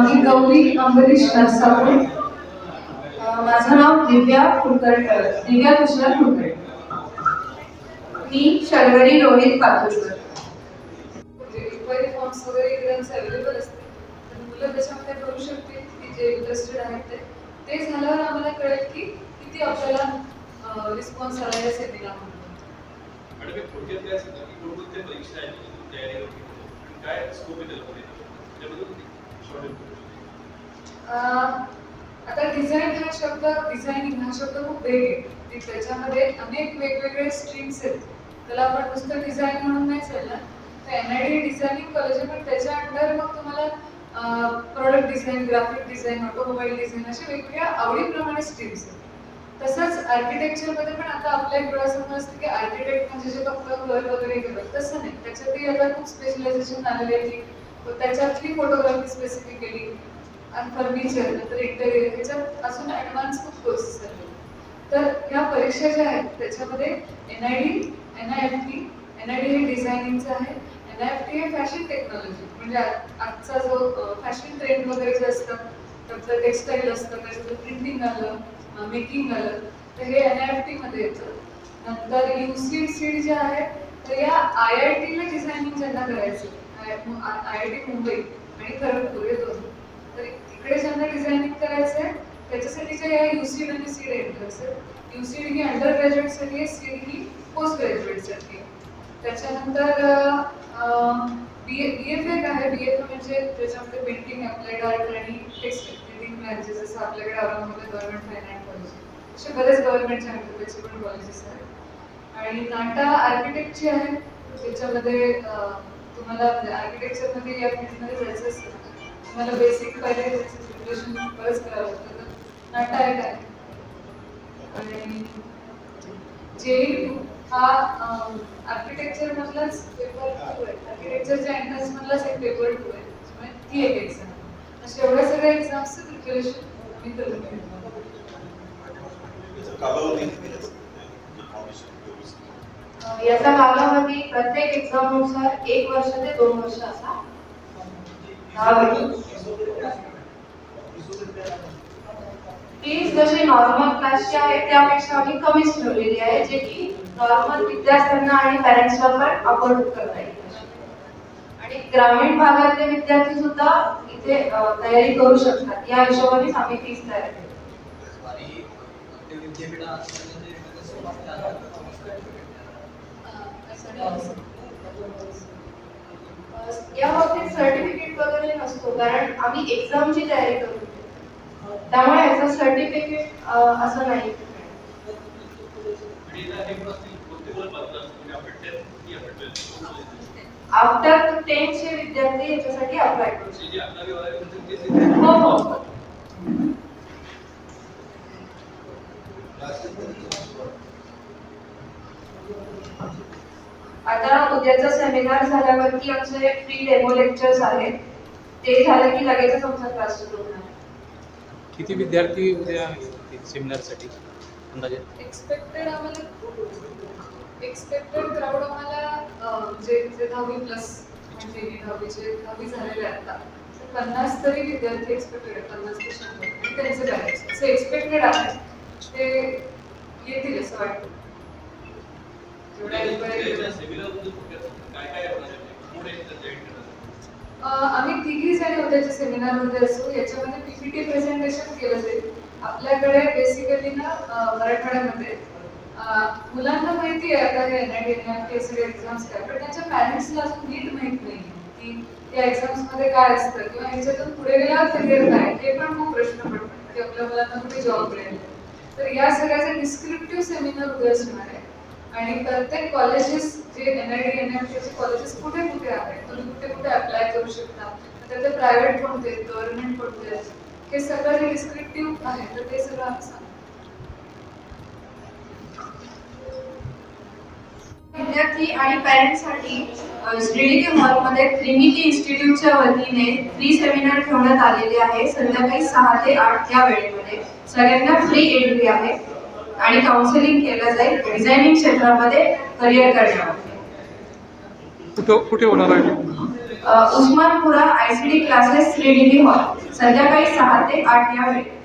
मी गौरी अंबरीश नरसापूर. माझं नाव दिव्या कुलकर्णी दिव्या तुषार कुलकर्णी मी शर्वरी रोहित पातुरकर. इन्क्वायरी फॉर्म्स वगैरे अवेलेबल असते तर मुलं त्याच्यामध्ये करू शकतील? की जे इंटरेस्टेड आहेत ते. ते झाल्यावर आम्हाला कळेल की किती आपल्याला रिस्पॉन्स आला या वगैरे आणि काय स्कोप आहे त्याला अं, आता डिझाईन हा शब्द डिझाईनिंग हा शब्द खूप वेग आहे. म्हणजे त्याच्यामध्ये अनेक वेगवेगळे स्ट्रीम्स आहेत. त्याला आपण नुसतं डिझाईन म्हणून नाही चालणार. तर N I D designing college आहे. पण त्याच्या अंडर मग तुम्हाला product design graphic design automobile design अशा वेगवेगळ्या आवडीप्रमाणे स्ट्रीम्स आहेत. तसंच आर्किटेक्चरमध्ये पण आता आपल्या एक डोळ्यासमोर असतं की आर्किटेक्ट म्हणजे जे फक्त घर वगैरे करत तसं नाही. त्याच्यातही आता खूप स्पेशलायझेशन आलेले आहे की त्याच्यातली फोटोग्राफी स्पेसिफिकली आणि फर्निचर नंतर इंटेरियर ह्याच्यात अजून ॲडव्हान्स खूप प्रोसेस आहेत. तर ह्या परीक्षा ज्या आहेत त्याच्यामध्ये N I D N I F T N I D हे डिझायनिंगचं आहे. एन आय एफ टी हे फॅशन टेक्नॉलॉजी म्हणजे आजचा जो फॅशन ट्रेंड वगैरे जे असतं त्याचं टेक्स्टाईल असतं त्याच्यातलं प्रिंटिंग आलं मेकिंग आलं तर हे एन आय एफ टीमध्ये येतं. नंतर यू सी सीड जे आहे तर या आय आय टीला डिझायनिंग ज्यांना करायचं आय आय टी मुंबई आणि खरगपूर हे दोन. तर इकडे ज्यांना डिझायनिंग करायचं आहे त्याच्यासाठीच्या या यू सीड आणि सीड एंट्रन्स आहेत यू सीड ही अंडर ग्रॅज्युएटसाठी आहे सीड ही पोस्ट ग्रॅज्युएटसाठी आहे. त्याच्यानंतर बी बी एफ एक आहे. बी एफ म्हणजे त्याच्यामध्ये पेंटिंग अप्लाइड आर्ट आणि टेक्स्ट प्रिंटिंग ब्रँचेस जसं आपल्याकडे औरंगाबाद गव्हर्नमेंट फायनान्स कॉलेज असे बरेच गव्हर्नमेंटच्या अंडरचे पण कॉलेजेस आहेत. आणि नाटा आर्किटेक्टची आहे त्याच्यामध्ये तुम्हाला आर्किटेक्चरमध्ये या फील्डमध्ये जायचं असेल तुम्हाला बेसिक पहिले प्रिपरेशन बरंच करावं लागतं तर नाटा एक आहे आणि जे हा आर्किटेक्चर मधलाच पेपर टू आहे. आर्किटेक्चरच्या एंट्रन्स मधलाच एक पेपर टू आहे. त्याच्यामुळे ती एक एक्झाम अशा एवढ्या सगळ्या एक्झाम्सचं प्रिपरेशन मी करून कालावधी याचा कालावधी प्रत्येक एक्झामनुसार एक वर्ष ते दोन वर्ष असा. दहा वर्ष फीज जशी नॉर्मल क्लासची आहे त्यापेक्षा आम्ही कमीच ठेवलेली आहे जे की नॉर्मल विद्यार्थ्यांना आणि पॅरेंट्सला पण अफोर्ड करता येईल. आणि ग्रामीण भागातले विद्यार्थी सुद्धा इथे तयारी करू शकतात. या हिशोबानेच आम्ही फीज तयार केली आणि ते विद्यापीठात असताना ते कसं वाटतं? या बाबतीत सर्टिफिकेट वगैरे नसतो कारण आम्ही एक्झामची तयारी करतो. त्यामुळे याचं सर्टिफिकेट असं नाही. आफ्टर टेन्थ चे आफ्टर विद्यार्थी याच्यासाठी अप्लाय करू. शकतो आता उद्याचा सेमिनार झाल्यावरती आमचे फ्री डेमो लेक्चर्स आहेत ते झालं की लगेचच आमचा क्लास सुरू होणार. किती विद्यार्थी उद्या सेमिनारसाठी अंदाजे? एक्सपेक्टेड आम्हाला एक्सपेक्टेड क्राऊड आम्हाला जे जे दहावी प्लस म्हणजे दहावीचे दहावी झालेले आहेत आता पन्नास तरी विद्यार्थी एक्सपेक्टेड आहेत पन्नास ते शंभर. त्यांचे बॅच असं एक्सपेक्टेड आहे. ते येतील असं वाटतं. जेवढ्या enquiry त्याच्या सेमिनारबद्दल थोडक्यात काय काय होणार आहे? पुढे त्याचं entry. अं, आम्ही तिघी जणी उद्याच्या सेमिनारमध्ये याच्यामध्ये पीपीटी प्रेझेंटेशन केलं जाईल. आपल्याकडे बेसिकली ना मराठवाड्यामध्ये मुलांना माहिती आहे आता हे एन आय डी सगळे एक्झाम्स काय पण त्यांच्या पॅरेंट्सला अजून नीट माहीत नाही की त्या एक्झाम्समध्ये काय असतं किंवा ह्याच्यातून पुढे गेल्यावर करिअर काय हे पण खूप प्रश्न पडतात. की आपल्या मुलांना कुठे जॉब मिळेल? तर या सगळ्याचे डिस्क्रिप्टिव्ह सेमिनार उद्या असणार आहे. आणि प्रत्येक कॉलेजेस जे N I D N M colleges कुठे कुठे आहेत तुम्ही कुठे कुठे अप्लाय करू शकता? त्याचे प्रायव्हेट कोणते आहेत गव्हर्नमेंट कोणते आहेत हे सगळं जे डिस्क्रिप्टिव्ह आहे तर ते सगळं आम्ही सांगतो विद्यार्थी आणि पॅरेंट्ससाठी श्रीनिधी हॉलमध्ये त्रिमिती इन्स्टिट्यूटच्या वतीने फ्री सेमिनार ठेवण्यात आलेले आहे. संध्याकाळी सहा ते आठ या वेळेमध्ये. सगळ्यांना फ्री एंट्री आहे. आणि काउन्सिलिंग केलं जाईल. डिझायनिंग क्षेत्रामध्ये करिअर करण्यामध्ये. कुठं कुठे होणार आहे? Osmanpura ICD classes Shrinidhi hall. संध्याकाळी सहा ते आठ या वेळेत